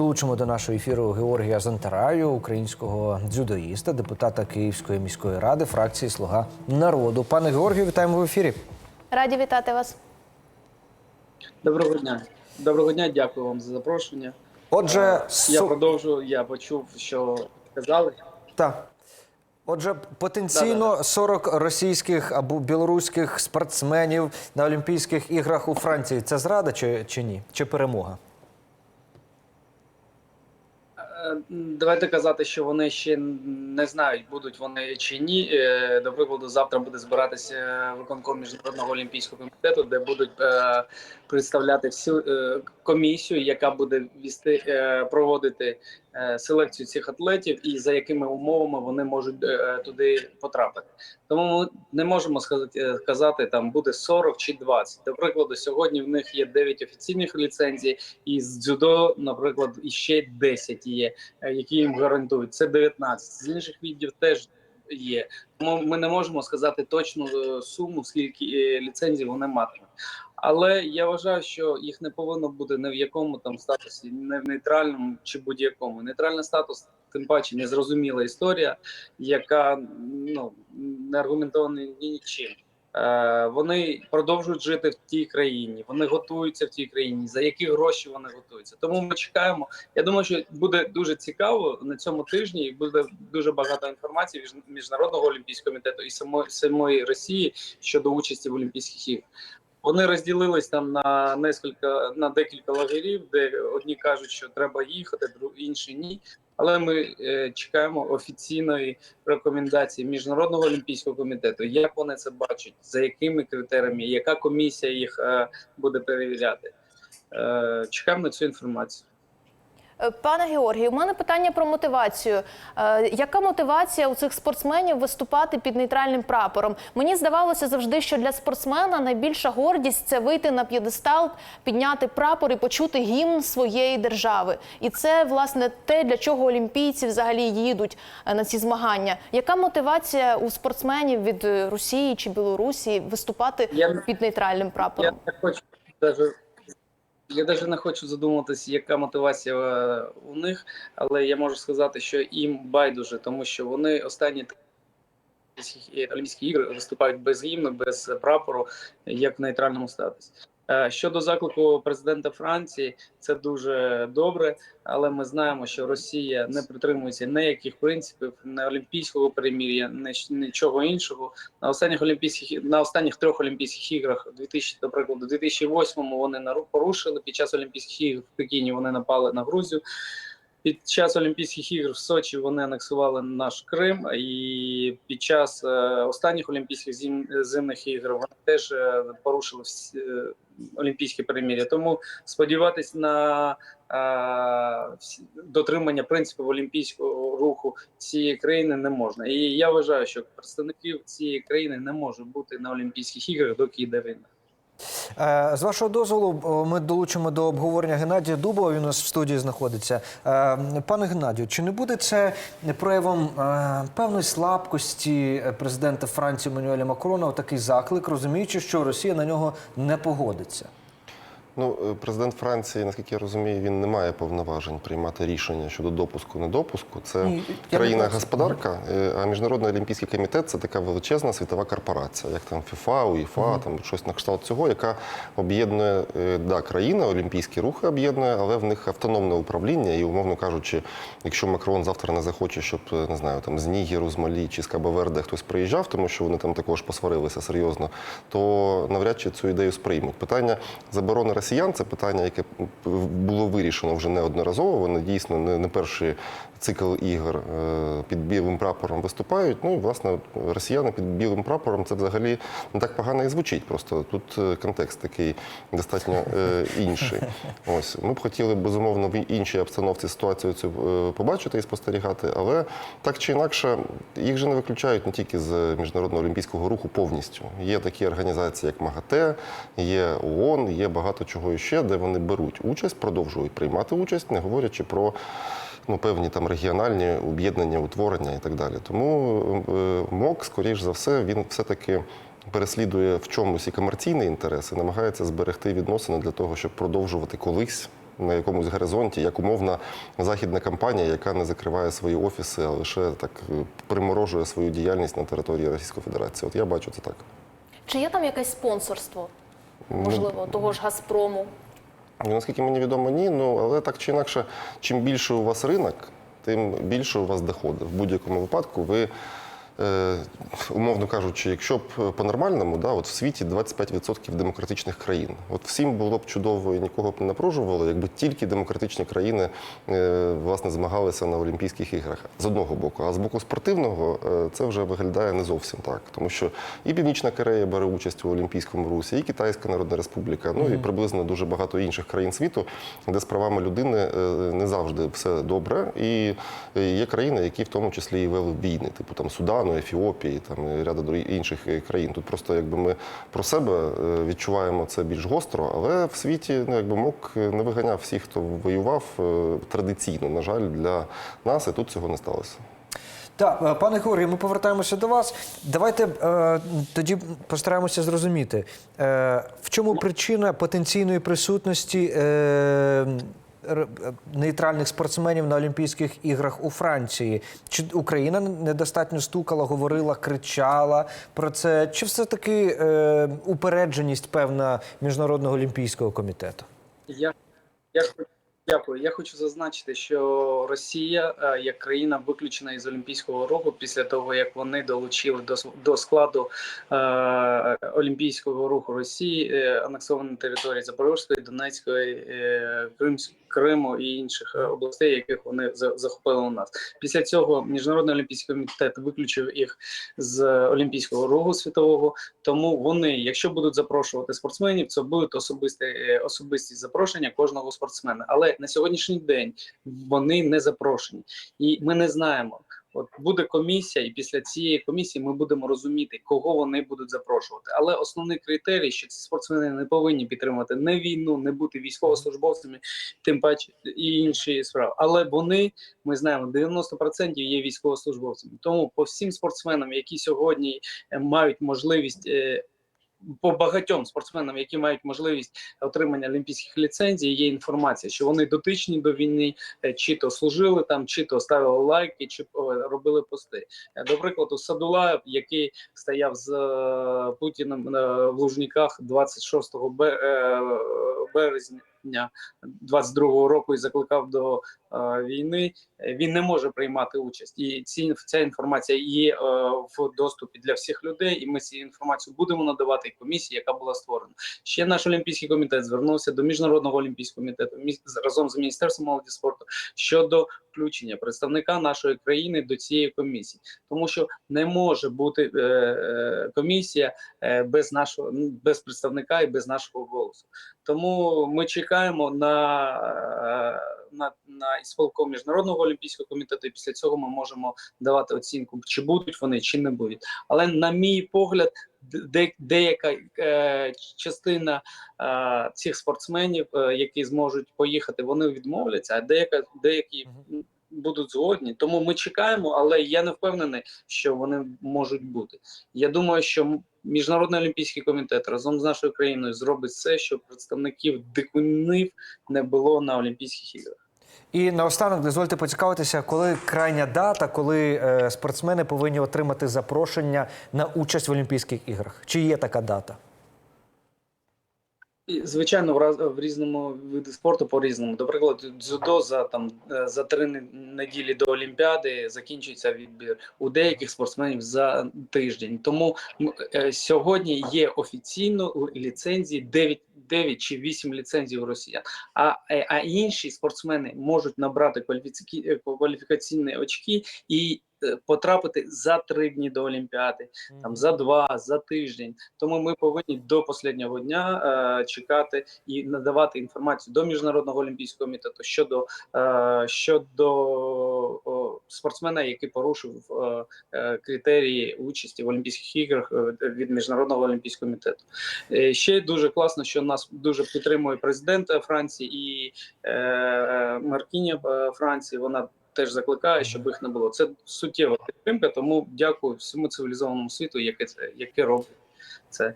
Долучимо до нашого ефіру Георгія Зантараю, українського дзюдоїста, депутата Київської міської ради, фракції Слуга народу. Пане Георгію, вітаємо в ефірі. Раді вітати вас. Доброго дня. Доброго дня, дякую вам за запрошення. Отже, Е, я су- продовжу. Я почув, що сказали. Так. Отже, потенційно 40 російських або білоруських спортсменів на Олімпійських іграх у Франції це зрада чи, чи ні? Чи перемога? Е, Давайте казати, що вони ще не знають, будуть вони чи ні. Е, До прикладу, завтра буде збиратися виконком міжнародного олімпійського комітету, де будуть е, представляти всю комісію, яка буде вести е, проводити селекцію цих атлетів, і за якими умовами вони можуть е, туди потрапити. Тому ми не можемо сказати е, казати, там буде 40 чи 20. До прикладу, сьогодні в них є 9 офіційних ліцензій, і з дзюдо, наприклад, іще 10 є, е, які їм гарантують. Це 19. З інших відділів теж є. Тому ми не можемо сказати точну е, суму, скільки е, ліцензій вони матимуть. Але я вважаю, що їх не повинно бути не в якому там статусі, не в нейтральному чи будь-якому. Нейтральний статус, тим паче, незрозуміла історія, яка ну не аргументована ні нічим. Е, вони продовжують жити в тій країні, вони готуються в тій країні. За які гроші вони готуються? Тому ми чекаємо. Я думаю, що буде дуже цікаво на цьому тижні. і Буде дуже багато інформації від міжнародного олімпійського комітету і самої самої Росії щодо участі в Олімпійських іграх. Вони розділились там на нескільки на декілька лагерів, де одні кажуть, що треба їхати, інші ні. Але ми е, чекаємо офіційної рекомендації міжнародного олімпійського комітету. Як вони це бачать, за якими критеріями, яка комісія їх е, буде перевіряти? Е, чекаємо на цю інформацію. Е, Пане Георгію, у мене питання про мотивацію. Е, яка мотивація у цих спортсменів виступати під нейтральним прапором? Мені здавалося завжди, що для спортсмена найбільша гордість це вийти на п'єдестал, підняти прапор і почути гімн своєї держави. І це власне те, для чого олімпійці взагалі їдуть е, на ці змагання. Яка мотивація у спортсменів від Росії чи Білорусі виступати Я- під нейтральним Я прапором? не хочу даже. Я навіть не хочу задумуватися, яка мотивація е, у них, але я можу сказати, що їм байдуже, тому що вони останні Олімпійські- ігри виступають без гімну, без прапору, як в нейтральному статусі. Е, Щодо заклику президента Франції, це дуже добре, але ми знаємо, що Росія не притримується ніяких принципів, не олімпійського перемір'я, ні- нічого іншого. На останніх олімпійських на останніх трьох олімпійських іграх, 2000, до прикладу, 2008 вони порушили. Під час Олімпійських ігр в Пекіні вони напали на Грузію. Під час Олімпійських ігр в Сочі вони анексували наш Крим, і під час е, останніх Олімпійських зим, зимних ігор вони теж е, порушили всі, е, олімпійське перемір'я. Тому сподіватись на всі- дотримання принципів олімпійського руху цієї країни не можна. І я вважаю, що представників цієї країни не може бути на Олімпійських іграх, доки йде війна. Е, З вашого дозволу, ми долучимо до обговорення Геннадія Дубова. Він у нас в студії знаходиться. Е, Пане Геннадію, чи не буде це проявом е, певної слабкості президента Франції Манюеля Макрона? Такий заклик, розуміючи, що Росія на нього не погодиться? Ну, е, президент Франції, наскільки я розумію, він не має повноважень приймати рішення щодо допуску недопуску. Це Ні, країна про це. господарка, е, а міжнародний олімпійський комітет це така величезна світова корпорація, як там ФІФА, УЄФА, там щось на кшталт цього, яка об'єднує е, да, країна, олімпійські рухи об'єднує, але в них автономне управління. І, умовно кажучи, якщо Макрон завтра не захоче, щоб не знаю, там з Нігеру, з Малі чи з Кабо-Верде хтось приїжджав, тому що вони там також посварилися серйозно, то навряд чи цю ідею сприймуть. Питання заборони росіян це питання, яке було вирішено вже неодноразово. Вони дійсно не, не перший цикл ігор е, під білим прапором виступають. Ну і власне росіяни під білим прапором це взагалі не так погано і звучить. Просто тут е, контекст такий достатньо е, інший. Ось ми б хотіли безумовно в іншій обстановці ситуацію цю побачити і спостерігати, але так чи інакше їх же не виключають не тільки з міжнародного олімпійського руху повністю. Є такі організації, як МАГАТЕ, є ООН, є багато чого ще, де вони беруть участь, продовжують приймати участь, не говорячи про ну, певні там регіональні об'єднання, утворення і так далі. Тому е, МОК, скоріш за все, він все-таки переслідує в чомусь і комерційний інтерес і намагається зберегти відносини для того, щоб продовжувати колись на якомусь горизонті, як умовна західна компанія, яка не закриває свої офіси, а лише так е, приморожує свою діяльність на території Російської Федерації. От я бачу це так. Чи є там якесь спонсорство? Можливо, того ж Газпрому? Ну, Наскільки мені відомо, ні. Ну але так чи інакше, чим більше у вас ринок, тим більше у вас доходи. В будь-якому випадку ви. Е, Умовно кажучи, якщо б по-нормальному, да, от в світі 25% демократичних країн. От всім було б чудово і нікого б не напружувало, якби тільки демократичні країни е, власне змагалися на Олімпійських іграх з одного боку. А з боку спортивного е, це вже виглядає не зовсім так, тому що і Північна Корея бере участь у Олімпійському русі, і Китайська Народна Республіка, ну і приблизно дуже багато інших країн світу, де з правами людини е, не завжди все добре. І е, є країни, які в тому числі і вели війни, типу там Судану, Ефіопії, там і ряду інших е, країн. Тут просто якби ми про себе е, відчуваємо це більш гостро, але в світі ну якби МОК не виганяв всіх, хто воював е, традиційно. На жаль, для нас і тут цього не сталося. Так, е, пане Георгію, ми повертаємося до вас. Давайте е, тоді постараємося зрозуміти, е, в чому причина потенційної присутності е, е, нейтральних спортсменів на Олімпійських іграх у Франції. Чи Україна недостатньо стукала, говорила, кричала про це? Чи все-таки е, упередженість певна Міжнародного олімпійського комітету? Я, я дякую. Я хочу зазначити, що Росія е, як країна виключена із Олімпійського руху після того, як вони долучили до, до складу е, Олімпійського руху Росії е, анексовані території Запорізької, Донецької, е, Кримсь, Криму і інших е, областей, яких вони за- захопили у нас. Після цього Міжнародний олімпійський комітет виключив їх з Олімпійського руху світового. Тому вони, якщо будуть запрошувати спортсменів, це будуть особисті, е, особисті запрошення кожного спортсмена. Але на сьогоднішній день вони не запрошені, і ми не знаємо. От буде комісія, і після цієї комісії ми будемо розуміти, кого вони будуть запрошувати. Але основний критерій, що ці спортсмени не повинні підтримувати не війну, не бути військовослужбовцями, тим паче і інші справи. Але вони, ми знаємо, 90% є військовослужбовцями. Тому по всім спортсменам, які сьогодні е, мають можливість. По багатьом спортсменам, які мають можливість отримання олімпійських ліцензій, є інформація, що вони дотичні до війни, е, чи то служили там, чи то ставили лайки, чи робили пости. Е, До прикладу, Садулаєв, який стояв з е, Путіним в Лужниках 26 бе- березня 22-го року і закликав до е, війни. Він не може приймати участь, і ці ця інформація є е, в доступі для всіх людей. І ми цю інформацію будемо надавати комісії, яка була створена. Ще наш олімпійський комітет звернувся до міжнародного олімпійського комітету разом з міністерством молоді спорту щодо включення представника нашої країни до цієї комісії, тому що не може бути е, е, комісія е, без нашого ну, без представника і без нашого голосу. Тому ми чекаємо на, е, на, на ісполком міжнародного олімпійського комітету, і після цього ми можемо давати оцінку, чи будуть вони, чи не будуть. Але на мій погляд, де, деяка е, частина е, цих спортсменів, е, які зможуть поїхати, вони відмовляться, а деяка деякі. Будуть згодні, тому ми чекаємо, але я не впевнений, що вони можуть бути. Я думаю, що міжнародний олімпійський комітет разом з нашою країною зробить все, щоб представників дикунів не було на Олімпійських іграх. І наостанок дозвольте поцікавитися, коли крайня дата, коли е, спортсмени повинні отримати запрошення на участь в Олімпійських іграх. Чи є така дата? Звичайно, в раз в різному види спорту по різному. До прикладу, дзюдо за там е, за три неділі до Олімпіади закінчується відбір у деяких спортсменів за тиждень. Тому е, сьогодні є офіційно ліцензії 9, 9 чи 8 ліцензій у росіян. А, е, а інші спортсмени можуть набрати кваліфікаційні очки і потрапити за три дні до Олімпіади там за два, за тиждень. Тому ми повинні до останнього дня е, чекати і надавати інформацію до міжнародного олімпійського комітету щодо е, щодо о, спортсмена, який порушив е, е, критерії участі в Олімпійських іграх е, від міжнародного олімпійського комітету. Е, ще дуже класно, що нас дуже підтримує президент е, Франції і е, е, Маркіня е, Франції. Вона теж закликає, щоб їх не було. Це суттєва підтримка. Тому дякую всьому цивілізованому світу, яке це яке робить це.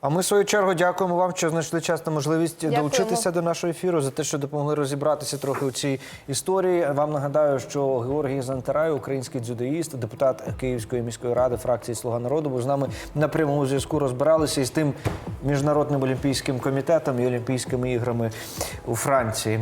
А ми в свою чергу дякуємо вам, що знайшли час та можливість Дякуємо. долучитися до нашого ефіру за те, що допомогли розібратися трохи у цій історії. Вам нагадаю, що Георгій Зантарай, український дзюдоїст, депутат Київської міської ради фракції Слуга народу, був з нами на прямому зв'язку. Розбиралися із тим міжнародним олімпійським комітетом і Олімпійськими іграми у Франції.